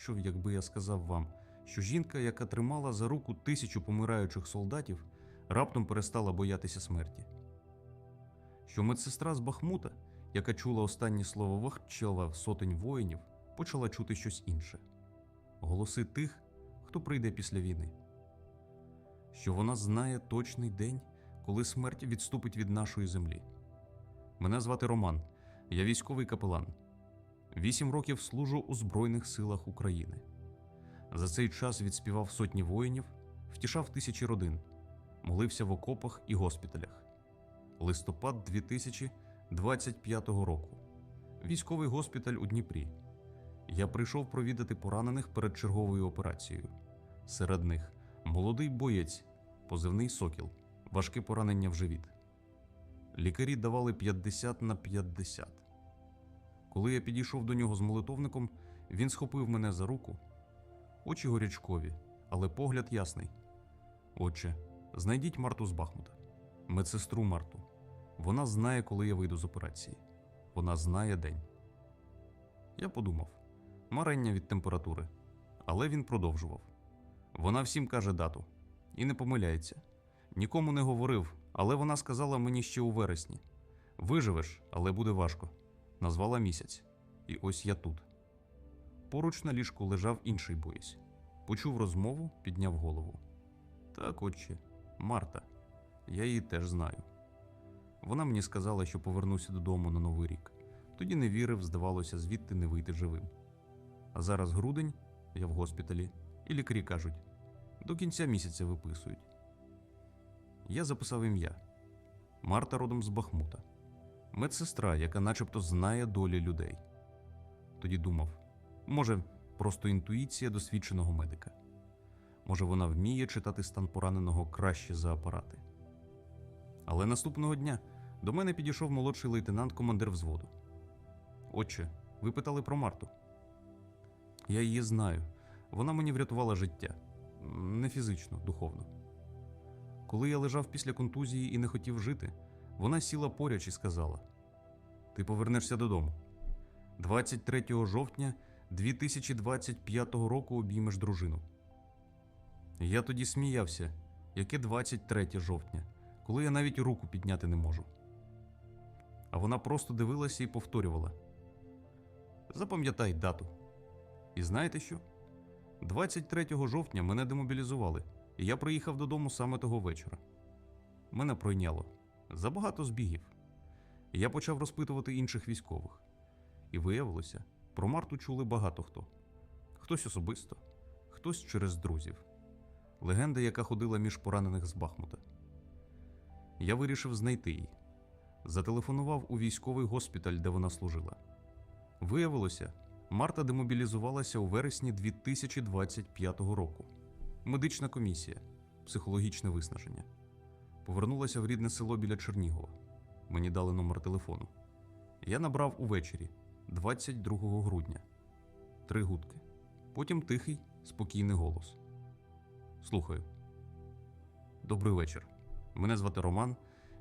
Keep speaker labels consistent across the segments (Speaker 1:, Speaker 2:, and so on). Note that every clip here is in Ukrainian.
Speaker 1: що якби я сказав вам, що жінка, яка тримала за руку тисячу помираючих солдатів, раптом перестала боятися смерті? Що медсестра з Бахмута, яка чула останнє слово Вахчела сотень воїнів, почала чути щось інше голоси тих, хто прийде після війни. Що вона знає точний день, коли смерть відступить від нашої землі. Мене звати Роман, я військовий капелан. Вісім років служу у Збройних силах України. За цей час відспівав сотні воїнів, втішав тисячі родин, молився в окопах і госпіталях. Листопад 2025 року. Військовий госпіталь у Дніпрі. Я прийшов провідати поранених перед черговою операцією. Серед них молодий боєць, позивний сокіл, важке поранення в живіт. Лікарі давали 50 на 50. Коли я підійшов до нього з молитовником, він схопив мене за руку. Очі горячкові, але погляд ясний. Отче, знайдіть Марту з Бахмута, медсестру Марту. Вона знає, коли я вийду з операції. Вона знає день. Я подумав марення від температури. Але він продовжував. Вона всім каже дату і не помиляється. Нікому не говорив, але вона сказала мені ще у вересні: виживеш, але буде важко. Назвала місяць. І ось я тут. Поруч на ліжку лежав інший боєць. Почув розмову, підняв голову. Так, отче, Марта, я її теж знаю. Вона мені сказала, що повернуся додому на Новий рік. Тоді не вірив, здавалося, звідти не вийти живим. А зараз грудень, я в госпіталі, і лікарі кажуть: до кінця місяця виписують. Я записав ім'я Марта родом з Бахмута, медсестра, яка начебто знає долі людей. Тоді думав, може, просто інтуїція досвідченого медика. Може, вона вміє читати стан пораненого краще за апарати. Але наступного дня до мене підійшов молодший лейтенант, командир взводу. Отче, ви питали про Марту. Я її знаю. Вона мені врятувала життя. Не фізично, духовно. Коли я лежав після контузії і не хотів жити, вона сіла поряд і сказала: Ти повернешся додому. 23 жовтня 2025 року обіймеш дружину. Я тоді сміявся, яке 23 жовтня, коли я навіть руку підняти не можу. А вона просто дивилася і повторювала: Запам'ятай дату. І знаєте що? 23 жовтня мене демобілізували, і я приїхав додому саме того вечора. Мене пройняло забагато збігів. Я почав розпитувати інших військових. І виявилося, про Марту чули багато хто. Хтось особисто, хтось через друзів. Легенда, яка ходила між поранених з Бахмута. Я вирішив знайти її. Зателефонував у військовий госпіталь, де вона служила. Виявилося, Марта демобілізувалася у вересні 2025 року. Медична комісія, психологічне виснаження. Повернулася в рідне село біля Чернігова. Мені дали номер телефону. Я набрав увечері, 22 грудня. Три гудки. Потім тихий, спокійний голос. Слухаю. Добрий вечір. Мене звати Роман,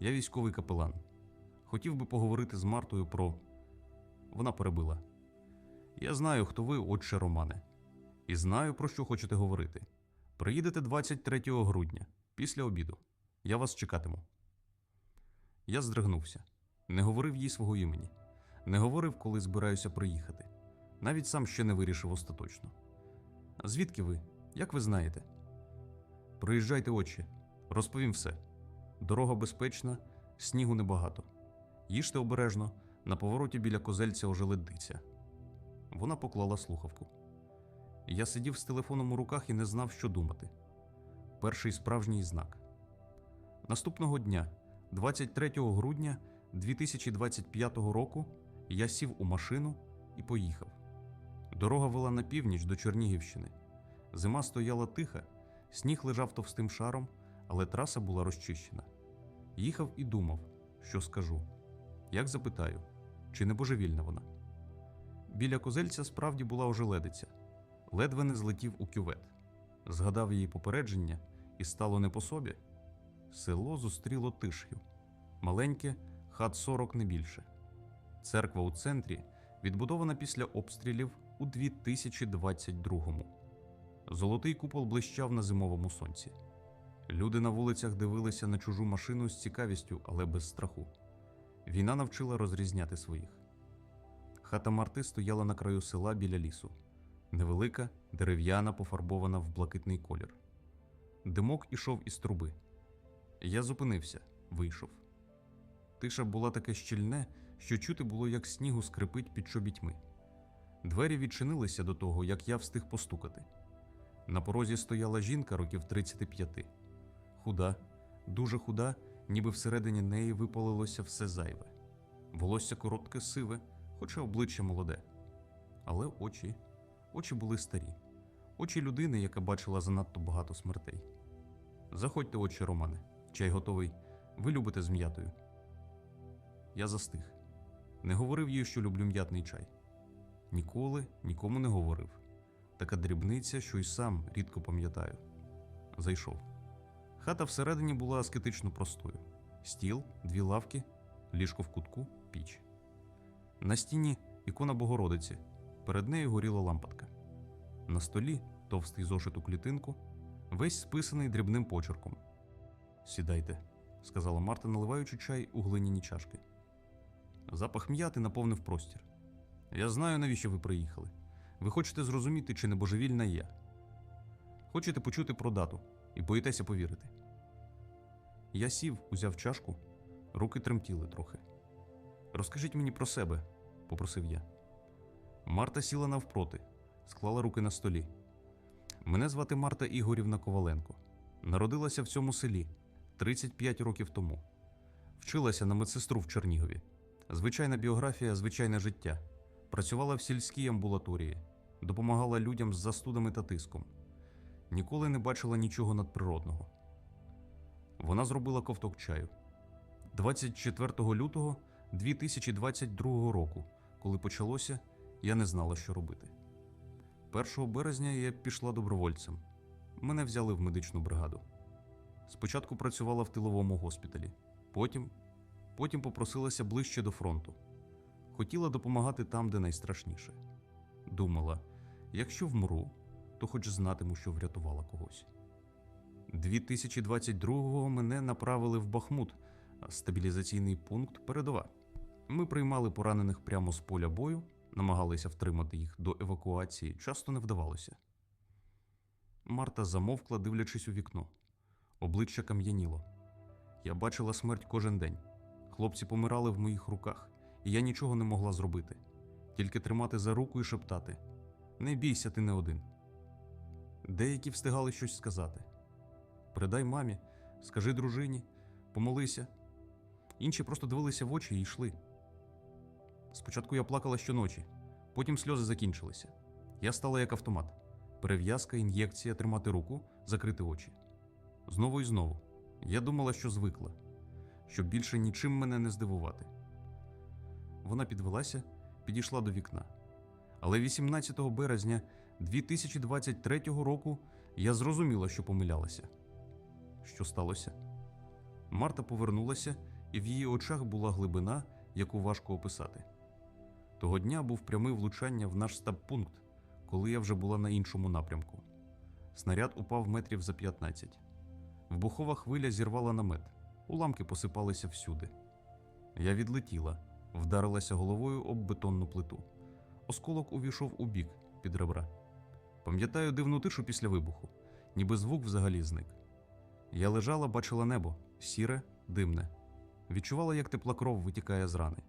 Speaker 1: я військовий капелан. Хотів би поговорити з Мартою про. Вона перебила. Я знаю, хто ви, отче Романе, і знаю, про що хочете говорити. Приїдете 23 грудня, після обіду. Я вас чекатиму. Я здригнувся, не говорив їй свого імені, не говорив, коли збираюся приїхати. Навіть сам ще не вирішив остаточно. Звідки ви? Як ви знаєте? Приїжджайте, отче, розповім все. Дорога безпечна, снігу небагато. Їжте обережно, на повороті біля козельця ожеледиться. Вона поклала слухавку. Я сидів з телефоном у руках і не знав, що думати. Перший справжній знак. Наступного дня, 23 грудня 2025 року, я сів у машину і поїхав. Дорога вела на північ до Чернігівщини. Зима стояла тиха, сніг лежав товстим шаром, але траса була розчищена. Їхав і думав, що скажу. Як запитаю, чи не божевільна вона? Біля козельця справді була ожеледиця. Ледве не злетів у кювет. Згадав її попередження, і стало не по собі. Село зустріло тиш'ю. Маленьке, хат 40 не більше. Церква у центрі, відбудована після обстрілів, у 2022-му. Золотий купол блищав на зимовому сонці. Люди на вулицях дивилися на чужу машину з цікавістю, але без страху. Війна навчила розрізняти своїх. Хата Марти стояла на краю села біля лісу. Невелика, дерев'яна, пофарбована в блакитний колір. Димок ішов із труби. Я зупинився, вийшов. Тиша була таке щільне, що чути було, як снігу скрипить під чобітьми. Двері відчинилися до того, як я встиг постукати. На порозі стояла жінка років 35. Худа, дуже худа, ніби всередині неї випалилося все зайве. Волосся коротке, сиве, хоча обличчя молоде. Але очі, очі були старі, очі людини, яка бачила занадто багато смертей. Заходьте, очі, Романе, чай готовий. Ви любите з м'ятою. Я застиг. Не говорив їй, що люблю м'ятний чай. Ніколи нікому не говорив. Така дрібниця, що й сам рідко пам'ятаю. Зайшов. Хата всередині була аскетично простою: стіл, дві лавки, ліжко в кутку, піч. На стіні ікона Богородиці. Перед нею горіла лампадка. На столі товстий зошит у клітинку, весь списаний дрібним почерком. Сідайте, сказала Марта, наливаючи чай у глиняні чашки. Запах м'яти наповнив простір. Я знаю, навіщо ви приїхали. Ви хочете зрозуміти, чи не божевільна я. Хочете почути про дату і боїтеся повірити. Я сів, узяв чашку, руки тремтіли трохи. Розкажіть мені про себе, попросив я. Марта сіла навпроти, склала руки на столі. Мене звати Марта Ігорівна Коваленко. Народилася в цьому селі 35 років тому. Вчилася на медсестру в Чернігові. Звичайна біографія, звичайне життя. Працювала в сільській амбулаторії, допомагала людям з застудами та тиском. Ніколи не бачила нічого надприродного. Вона зробила ковток чаю. 24 лютого 2022 року, коли почалося, я не знала, що робити. 1 березня я пішла добровольцем. Мене взяли в медичну бригаду. Спочатку працювала в тиловому госпіталі, потім, потім попросилася ближче до фронту. Хотіла допомагати там, де найстрашніше. Думала, якщо вмру, то хоч знатиму, що врятувала когось. 2022-го мене направили в Бахмут, стабілізаційний пункт передова. Ми приймали поранених прямо з поля бою, намагалися втримати їх до евакуації, часто не вдавалося. Марта замовкла, дивлячись у вікно. Обличчя кам'яніло. Я бачила смерть кожен день. Хлопці помирали в моїх руках, і я нічого не могла зробити, тільки тримати за руку і шептати: Не бійся, ти не один. Деякі встигали щось сказати. Передай мамі, скажи дружині, помолися. Інші просто дивилися в очі і йшли. Спочатку я плакала щоночі, потім сльози закінчилися. Я стала як автомат. Перев'язка, ін'єкція, тримати руку, закрити очі. Знову і знову. Я думала, що звикла, щоб більше нічим мене не здивувати. Вона підвелася, підійшла до вікна. Але 18 березня 2023 року я зрозуміла, що помилялася. Що сталося? Марта повернулася, і в її очах була глибина, яку важко описати. Того дня був прямий влучання в наш стаб-пункт, коли я вже була на іншому напрямку. Снаряд упав метрів за 15. Вбухова хвиля зірвала намет, уламки посипалися всюди. Я відлетіла, вдарилася головою об бетонну плиту. Осколок увійшов у бік під ребра. Пам'ятаю дивну тишу після вибуху, ніби звук взагалі зник. Я лежала, бачила небо, сіре, димне, відчувала, як тепла кров витікає з рани.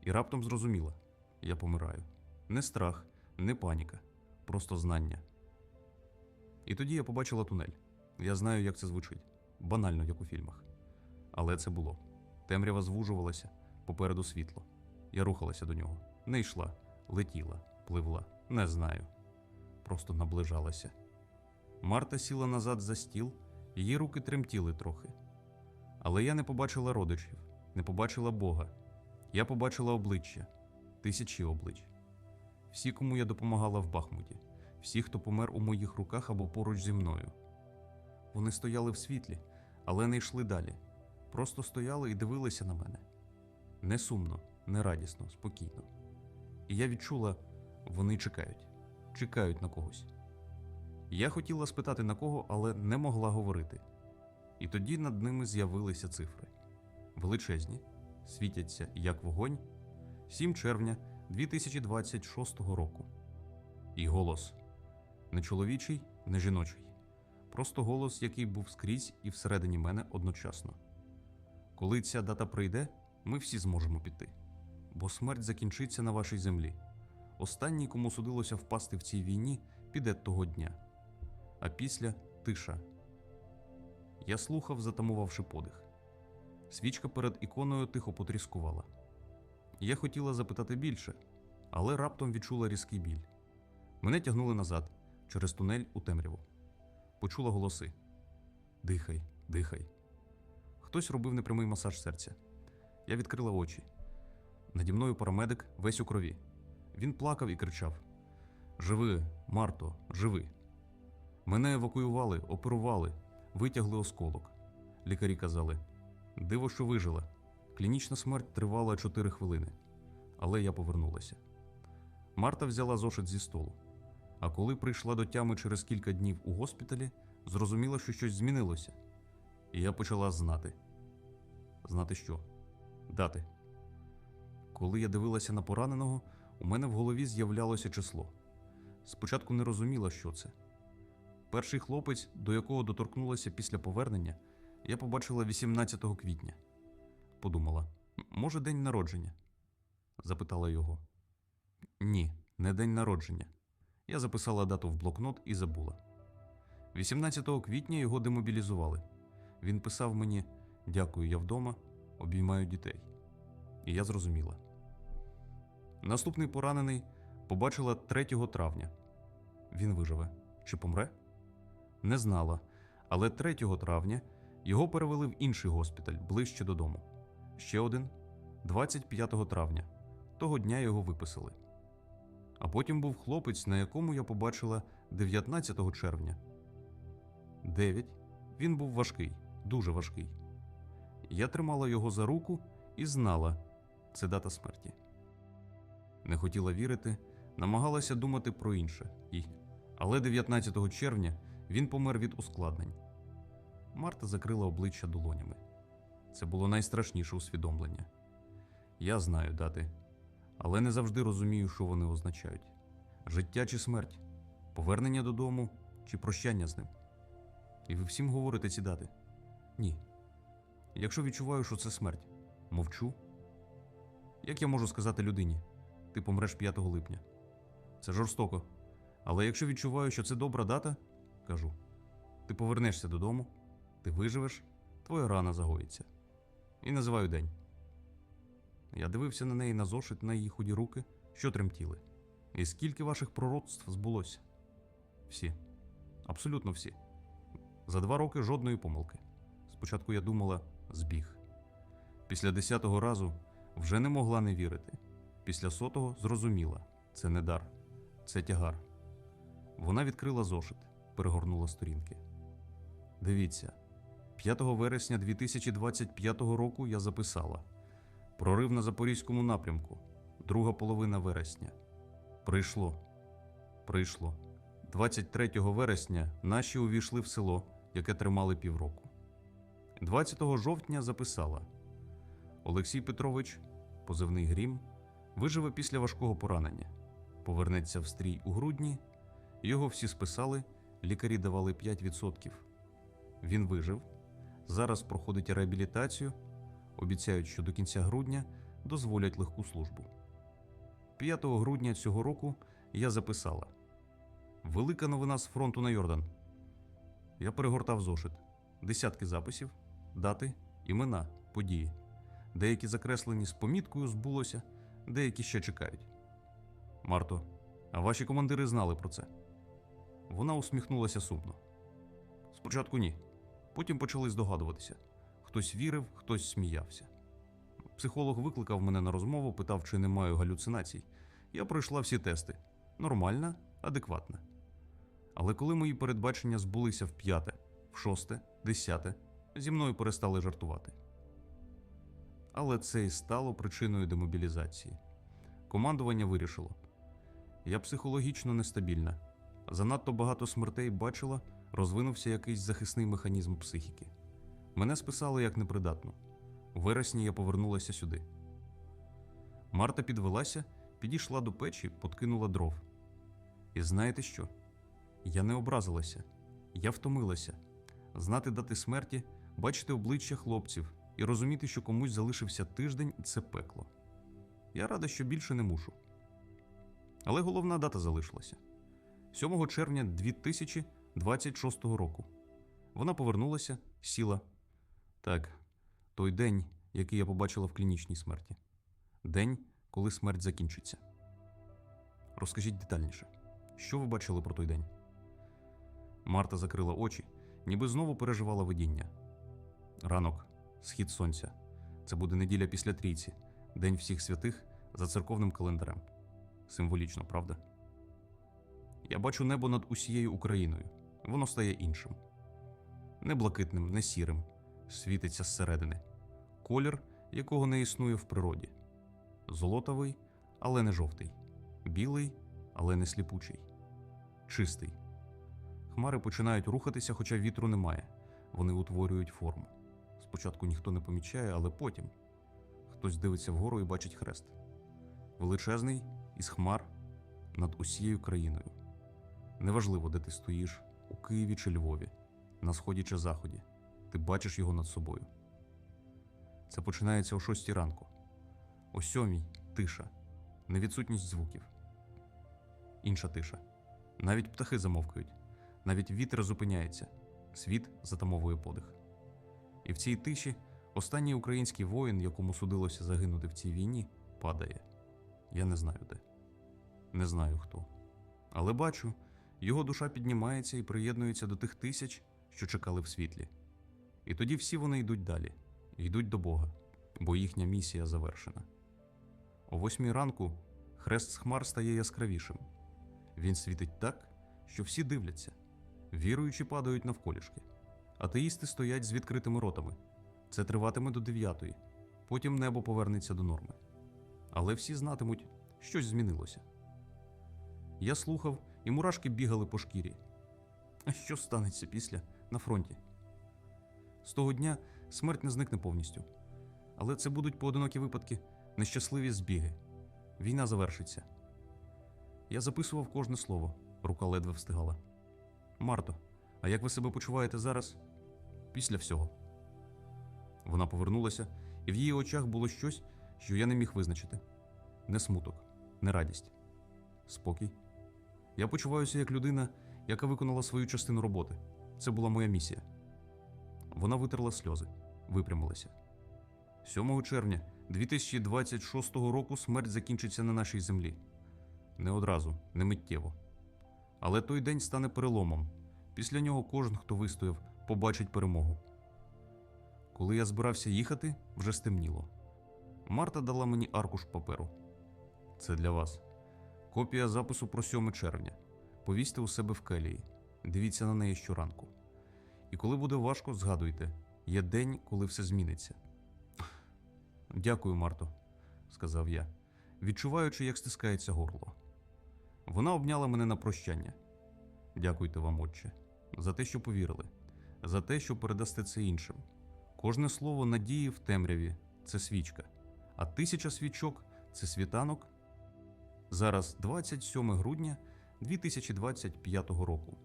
Speaker 1: І раптом зрозуміла я помираю. Не страх, не паніка, просто знання. І тоді я побачила тунель. Я знаю, як це звучить, банально, як у фільмах. Але це було. Темрява звужувалася, попереду світло. Я рухалася до нього. Не йшла, летіла, пливла, не знаю. Просто наближалася. Марта сіла назад за стіл, її руки тремтіли трохи. Але я не побачила родичів, не побачила Бога. Я побачила обличчя, тисячі облич. Всі, кому я допомагала в Бахмуті, всі, хто помер у моїх руках або поруч зі мною. Вони стояли в світлі, але не йшли далі. Просто стояли і дивилися на мене. Не сумно, не радісно, спокійно. І я відчула, Вони чекають, чекають на когось. Я хотіла спитати на кого, але не могла говорити. І тоді над ними з'явилися цифри величезні, світяться як вогонь 7 червня 2026 року. І голос не чоловічий, не жіночий. Просто голос, який був скрізь і всередині мене одночасно. Коли ця дата прийде, ми всі зможемо піти, бо смерть закінчиться на вашій землі. Останній, кому судилося впасти в цій війні, піде того дня. А після тиша. Я слухав, затамувавши подих. Свічка перед іконою тихо потріскувала. Я хотіла запитати більше, але раптом відчула різкий біль. Мене тягнули назад через тунель у темряву. Почула голоси: Дихай, дихай. Хтось робив непрямий масаж серця. Я відкрила очі. Наді мною парамедик весь у крові. Він плакав і кричав: Живи, Марто, живи. Мене евакуювали, оперували, витягли осколок. Лікарі казали: Диво, що вижила. Клінічна смерть тривала 4 хвилини. Але я повернулася. Марта взяла зошит зі столу. А коли прийшла до тями через кілька днів у госпіталі, зрозуміла, що щось змінилося. І я почала знати. Знати що? Дати. Коли я дивилася на пораненого, у мене в голові з'являлося число. Спочатку не розуміла, що це. Перший хлопець, до якого доторкнулася після повернення, я побачила 18 квітня. Подумала, може, день народження? Запитала його. Ні, не день народження. Я записала дату в блокнот і забула. 18 квітня його демобілізували. Він писав мені: Дякую, я вдома, обіймаю дітей. І я зрозуміла. Наступний поранений побачила 3 травня. Він виживе. Чи помре? Не знала. Але 3 травня його перевели в інший госпіталь ближче додому. Ще один 25 травня. Того дня його виписали. А потім був хлопець, на якому я побачила 19 червня. 9. Він був важкий, дуже важкий. Я тримала його за руку і знала це дата смерті. Не хотіла вірити, намагалася думати про інше. І... Але 19 червня він помер від ускладнень. Марта закрила обличчя долонями. Це було найстрашніше усвідомлення. Я знаю дати, але не завжди розумію, що вони означають: життя чи смерть, повернення додому чи прощання з ним. І ви всім говорите ці дати? Ні. Якщо відчуваю, що це смерть, мовчу. Як я можу сказати людині, ти помреш 5 липня? Це жорстоко. Але якщо відчуваю, що це добра дата, кажу: ти повернешся додому, ти виживеш, твоя рана загоїться. І називаю день. Я дивився на неї на зошит, на її худі руки, що тремтіли. І скільки ваших пророцтв збулося? Всі. Абсолютно всі. За два роки жодної помилки. Спочатку я думала збіг. Після десятого разу вже не могла не вірити. Після сотого зрозуміла це не дар, це тягар. Вона відкрила зошит, перегорнула сторінки. Дивіться, 5 вересня 2025 року я записала прорив на Запорізькому напрямку, друга половина вересня. Прийшло. Прийшло. 23 вересня наші увійшли в село, яке тримали півроку. 20 жовтня записала Олексій Петрович, позивний грім, виживе після важкого поранення, повернеться в стрій у грудні. Його всі списали, лікарі давали 5%. Він вижив. Зараз проходить реабілітацію. Обіцяють, що до кінця грудня дозволять легку службу. 5 грудня цього року я записала Велика новина з фронту на Йордан. Я перегортав зошит, десятки записів, дати, імена, події. Деякі закреслені з поміткою збулося, деякі ще чекають. Марто, а ваші командири знали про це. Вона усміхнулася сумно. Спочатку ні. Потім почали здогадуватися. Хтось вірив, хтось сміявся. Психолог викликав мене на розмову, питав, чи не маю галюцинацій. Я пройшла всі тести. Нормальна, адекватна. Але коли мої передбачення збулися в п'яте, в шосте, десяте, зі мною перестали жартувати. Але це і стало причиною демобілізації. Командування вирішило: Я психологічно нестабільна. Занадто багато смертей бачила, розвинувся якийсь захисний механізм психіки. Мене списали як непридатну. У вересні я повернулася сюди. Марта підвелася, підійшла до печі, подкинула дров. І знаєте що? Я не образилася, я втомилася. Знати дати смерті, бачити обличчя хлопців і розуміти, що комусь залишився тиждень це пекло. Я рада, що більше не мушу. Але головна дата залишилася 7 червня 2026 року. Вона повернулася, сіла. Так, той день, який я побачила в клінічній смерті. День, коли смерть закінчиться. Розкажіть детальніше, що ви бачили про той день? Марта закрила очі, ніби знову переживала видіння. Ранок, схід сонця. Це буде неділя після трійці, День всіх святих за церковним календарем. Символічно, правда? Я бачу небо над усією Україною. Воно стає іншим. Не блакитним, не сірим, світиться зсередини. Колір, якого не існує в природі. Золотовий, але не жовтий. Білий, але не сліпучий. Чистий. Хмари починають рухатися, хоча вітру немає. Вони утворюють форму. Спочатку ніхто не помічає, але потім хтось дивиться вгору і бачить хрест. Величезний із хмар над усією країною. Неважливо, де ти стоїш, у Києві чи Львові, на сході чи заході. Ти бачиш його над собою. Це починається о шостій ранку. О сьомій тиша, невідсутність звуків. Інша тиша. Навіть птахи замовкають, навіть вітер зупиняється, світ затамовує подих. І в цій тиші останній український воїн, якому судилося загинути в цій війні, падає. Я не знаю де. Не знаю хто. Але бачу, його душа піднімається і приєднується до тих тисяч, що чекали в світлі. І тоді всі вони йдуть далі, йдуть до Бога, бо їхня місія завершена. О восьмій ранку хрест з хмар стає яскравішим. Він світить так, що всі дивляться, віруючі падають навколішки. Атеїсти стоять з відкритими ротами. Це триватиме до дев'ятої, потім небо повернеться до норми. Але всі знатимуть, щось змінилося. Я слухав, і мурашки бігали по шкірі. А що станеться після на фронті? З того дня смерть не зникне повністю. Але це будуть поодинокі випадки, нещасливі збіги. Війна завершиться. Я записував кожне слово, рука ледве встигала. Марто, а як ви себе почуваєте зараз? Після всього. Вона повернулася, і в її очах було щось, що я не міг визначити: не смуток, не радість, спокій. Я почуваюся як людина, яка виконала свою частину роботи. Це була моя місія. Вона витерла сльози, випрямилася. 7 червня 2026 року смерть закінчиться на нашій землі. Не одразу, не миттєво. Але той день стане переломом. Після нього кожен, хто вистояв, побачить перемогу. Коли я збирався їхати, вже стемніло. Марта дала мені аркуш паперу. Це для вас. Копія запису про 7 червня. Повісьте у себе в келії. Дивіться на неї щоранку. І коли буде важко, згадуйте є день, коли все зміниться. Дякую, Марто, сказав я, відчуваючи, як стискається горло. Вона обняла мене на прощання. Дякуйте вам, отче, за те, що повірили, за те, що передасте це іншим. Кожне слово надії в темряві це свічка, а тисяча свічок це світанок. Зараз 27 грудня 2025 року.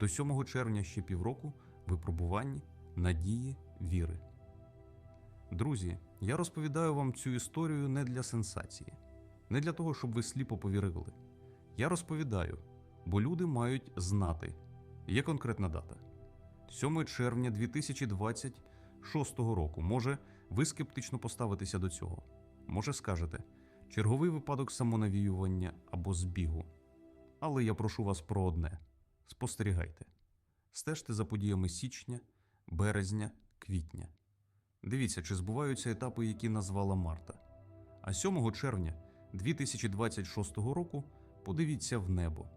Speaker 1: До 7 червня ще півроку випробувань, надії, віри. Друзі, я розповідаю вам цю історію не для сенсації, не для того, щоб ви сліпо повірили. Я розповідаю, бо люди мають знати. Є конкретна дата. 7 червня 2026 року. Може, ви скептично поставитеся до цього. Може, скажете черговий випадок самонавіювання або збігу. Але я прошу вас про одне: спостерігайте, стежте за подіями січня, березня, квітня. Дивіться, чи збуваються етапи, які назвала Марта. А 7 червня 2026 року подивіться в небо.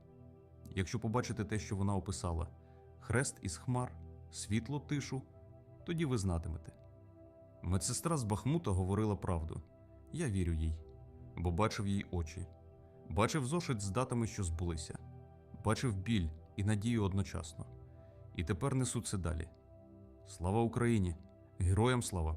Speaker 1: Якщо побачите те, що вона описала: хрест із хмар, світло, тишу, тоді ви знатимете. Медсестра з Бахмута говорила правду. Я вірю їй, бо бачив їй очі, Бачив зошит з датами, що збулися, бачив біль і надію одночасно. І тепер несу це далі. Слава Україні! Героям слава!